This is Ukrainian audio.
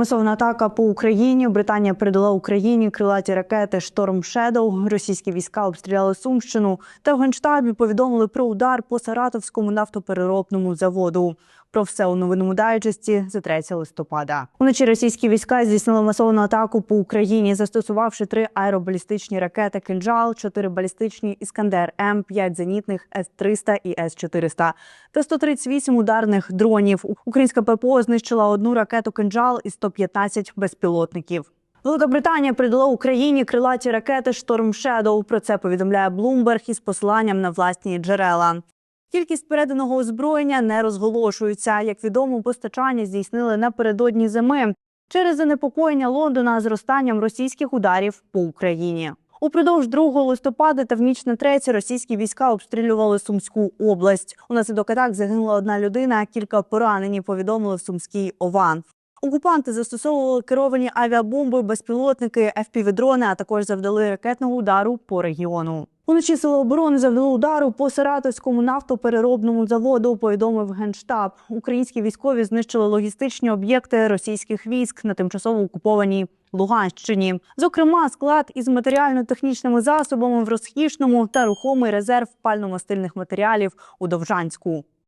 Масована атака по Україні. Британія передала Україні крилаті ракети Шторм Шедоу. Російські війська обстріляли Сумщину. Та в генштабі повідомили про удар по Саратовському нафтопереробному заводу. Про все у новинному дайджесті за 3 листопада. Уночі російські війська здійснили масовану атаку по Україні, застосувавши три аеробалістичні ракети «Кинджал», чотири балістичні Іскандер М, 5 зенітних С-300 і С-400 та 138 ударних дронів. Українська ППО знищила одну ракету «Кинджал» і 115 безпілотників. Велика Британія передала Україні крилаті ракети Шторм Шедоу. Про це повідомляє Bloomberg із посиланням на власні джерела. Кількість переданого озброєння не розголошується. Як відомо, постачання здійснили напередодні зими через занепокоєння Лондона зростанням російських ударів по Україні. Упродовж 2 листопада та в ніч на 3 російські війська обстрілювали Сумську область. Унаслідок атак загинула одна людина, кілька поранені. Повідомили в Сумській ОВА. Окупанти застосовували керовані авіабомби, безпілотники, FPV-дрони, а також завдали ракетного удару по регіону. Уночі сили оборони завдали удару по Саратовському нафтопереробному заводу. Повідомив генштаб. Українські військові знищили логістичні об'єкти російських військ на тимчасово окупованій Луганщині. Зокрема, склад із матеріально-технічними засобами в розхішному та рухомий резерв пально-мастильних матеріалів у Довжанську.